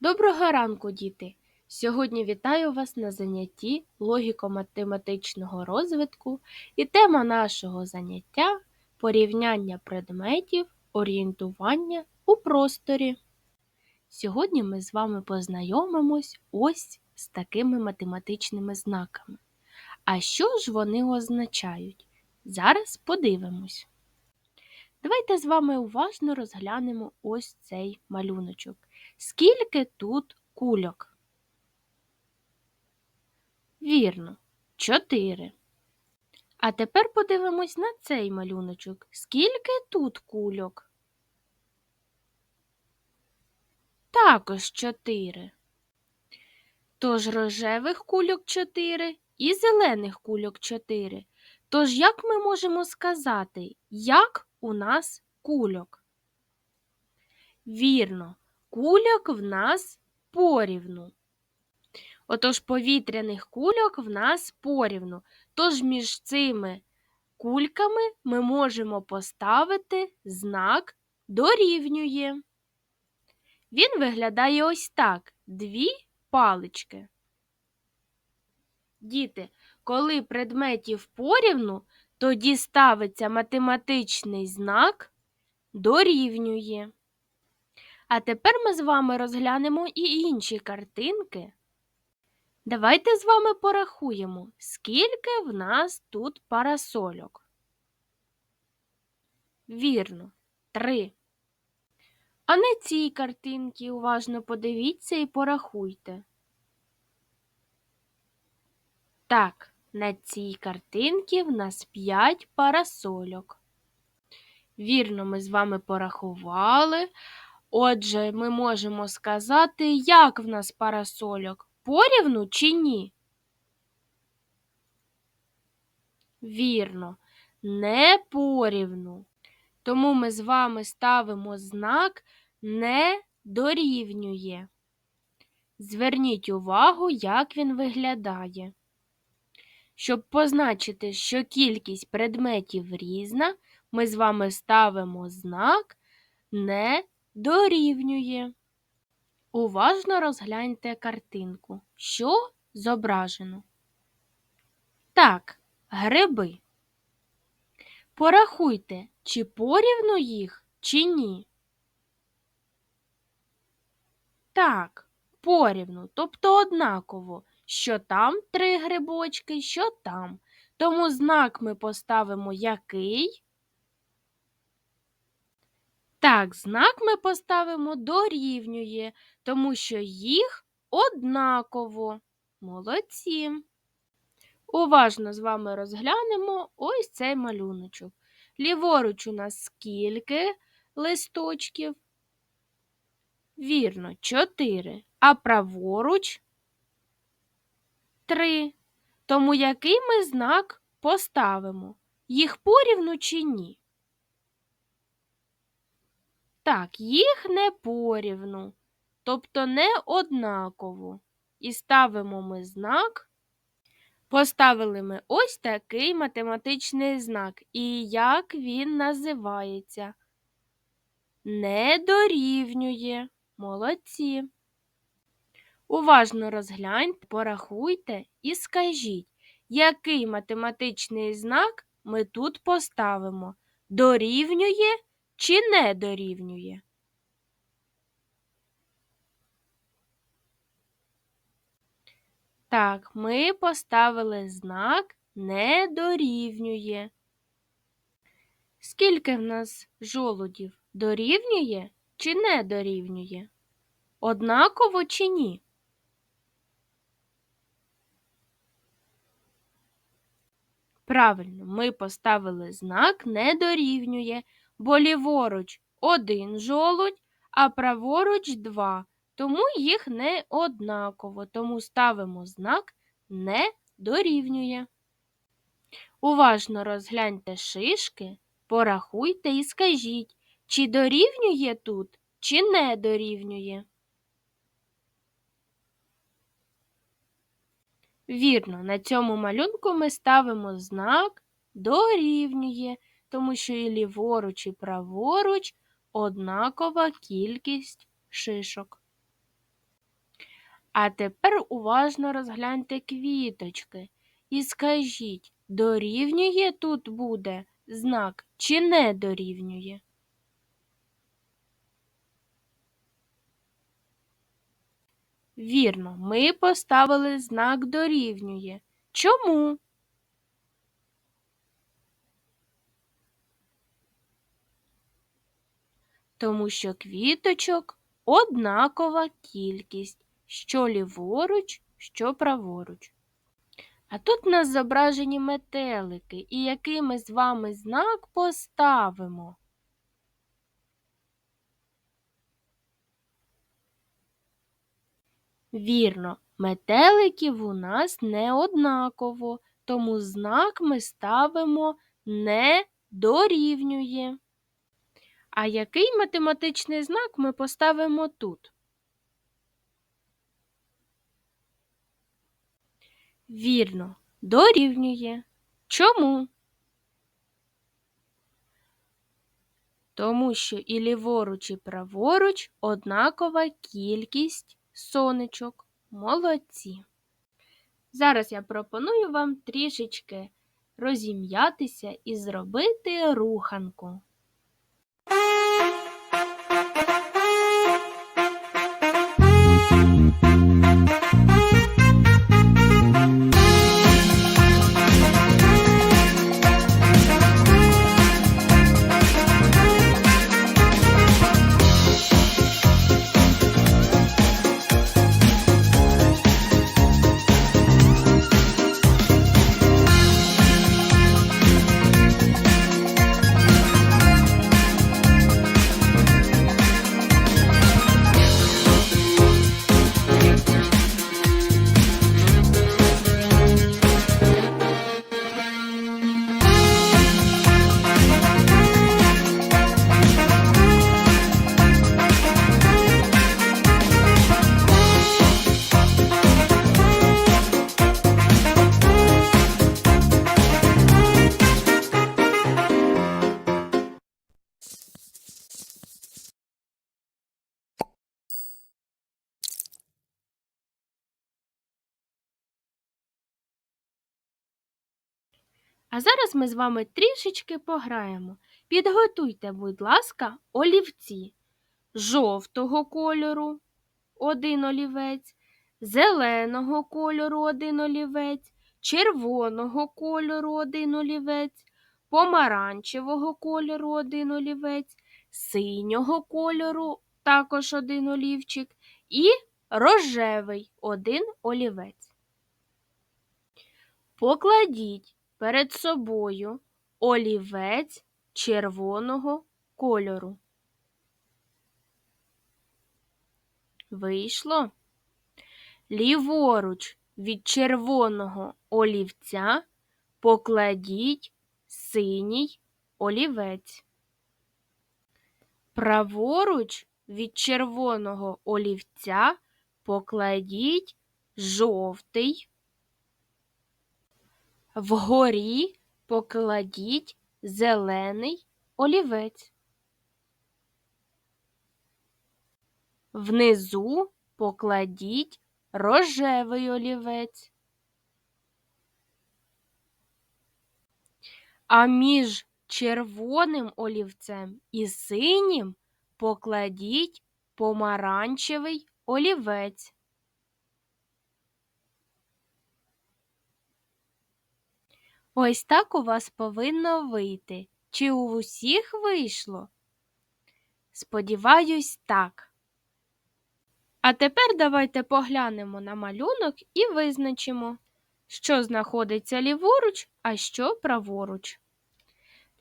Доброго ранку, діти! Сьогодні вітаю вас на занятті логіко-математичного розвитку і тема нашого заняття порівняння предметів, орієнтування у просторі. Сьогодні ми з вами познайомимось ось з такими математичними знаками. А що ж вони означають? Зараз подивимось. Давайте з вами уважно розглянемо ось цей малюночок. Скільки тут кульок? Вірно, чотири. А тепер подивимось на цей малюночок. Скільки тут кульок? Також чотири. Тож рожевих кульок чотири і зелених кульок чотири. Тож як ми можемо сказати, як у нас кульок? Вірно, кульок в нас порівну. Отож повітряних кульок в нас порівну. Тож між цими кульками ми можемо поставити знак дорівнює. Він виглядає ось так: дві палички. Діти, коли предметів порівну, тоді ставиться математичний знак дорівнює. А тепер ми з вами розглянемо і інші картинки. Давайте з вами порахуємо, скільки в нас тут парасольок. Вірно, три. А на цій картинці уважно подивіться і порахуйте. Так, на цій картинці в нас п'ять парасольок. Вірно, ми з вами порахували. Отже, ми можемо сказати, як в нас парасольок порівну чи ні? Вірно, не порівну. Тому ми з вами ставимо знак не дорівнює. Зверніть увагу, як він виглядає. Щоб позначити, що кількість предметів різна, ми з вами ставимо знак не дорівнює. Уважно розгляньте картинку. Що зображено? Так, гриби. Порахуйте, чи порівну їх, чи ні. Так, порівну, тобто однаково, що там три грибочки, що там. Тому знак ми поставимо який? Так, знак ми поставимо дорівнює, тому що їх однаково. Молодці. Уважно з вами розглянемо ось цей малюночок. Ліворуч у нас скільки листочків? Вірно, чотири. А праворуч три. Тому який ми знак поставимо? Їх порівну чи ні? Так, їх не порівну, тобто не однаково. І ставимо ми знак. Поставили ми ось такий математичний знак. І як він називається? Не дорівнює. Молодці. Уважно розгляньте, порахуйте і скажіть, який математичний знак ми тут поставимо? Дорівнює чи не дорівнює? Так, ми поставили знак не дорівнює. Скільки в нас жолудів? Дорівнює чи не дорівнює? Однаково чи ні? Правильно, ми поставили знак не дорівнює, бо ліворуч один жолудь, а праворуч два. Тому їх не однаково, тому ставимо знак не дорівнює. Уважно розгляньте шишки, порахуйте і скажіть, чи дорівнює тут, чи не дорівнює. Вірно, на цьому малюнку ми ставимо знак дорівнює, тому що і ліворуч, і праворуч однакова кількість шишок. А тепер уважно розгляньте квіточки і скажіть, дорівнює тут буде знак чи не дорівнює? Вірно, ми поставили знак дорівнює. Чому? Тому що квіточок однакова кількість, що ліворуч, що праворуч. А тут у нас зображені метелики, і який ми з вами знак поставимо. Вірно, метеликів у нас не однаково, тому знак ми ставимо не дорівнює. А який математичний знак ми поставимо тут? Вірно, дорівнює. Чому? Тому що і ліворуч, і праворуч однакова кількість сонечок. Молодці. Зараз я пропоную вам трішечки розім'ятися і зробити руханку. А зараз ми з вами трішечки пограємо. Підготуйте, будь ласка, олівці жовтого кольору один олівець, зеленого кольору один олівець, червоного кольору один олівець, помаранчевого кольору один олівець, синього кольору також один олівчик і рожевий один олівець. Покладіть перед собою олівець червоного кольору. Вийшло. Ліворуч від червоного олівця покладіть синій олівець. Праворуч від червоного олівця покладіть жовтий Вгорі покладіть зелений олівець. Внизу покладіть рожевий олівець. А між червоним олівцем і синім покладіть помаранчевий олівець. Ось так у вас повинно вийти. Чи у усіх вийшло? Сподіваюсь, так. А тепер давайте поглянемо на малюнок і визначимо, що знаходиться ліворуч, а що праворуч.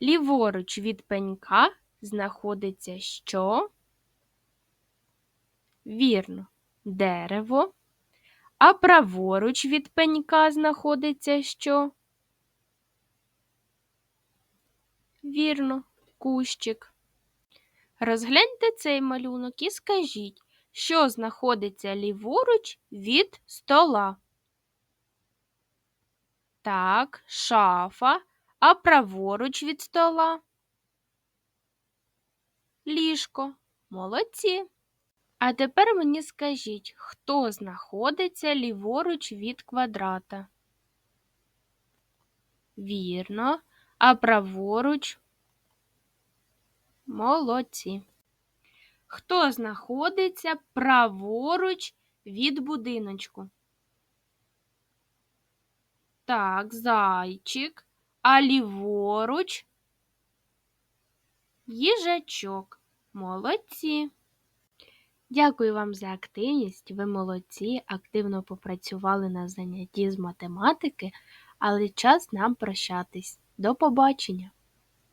Ліворуч від пенька знаходиться що? Вірно, дерево. А праворуч від пенька знаходиться що? Вірно, кущик. Розгляньте цей малюнок і скажіть, що знаходиться ліворуч від стола. Так, шафа, а праворуч від стола. Ліжко. Молодці. А тепер мені скажіть, хто знаходиться ліворуч від квадрата? Вірно. А праворуч? Молодці. Хто знаходиться праворуч від будиночку? Так, зайчик. А ліворуч? Їжачок. Молодці. Дякую вам за активність. Ви молодці, активно попрацювали на занятті з математики, але час нам прощатись. До побачення!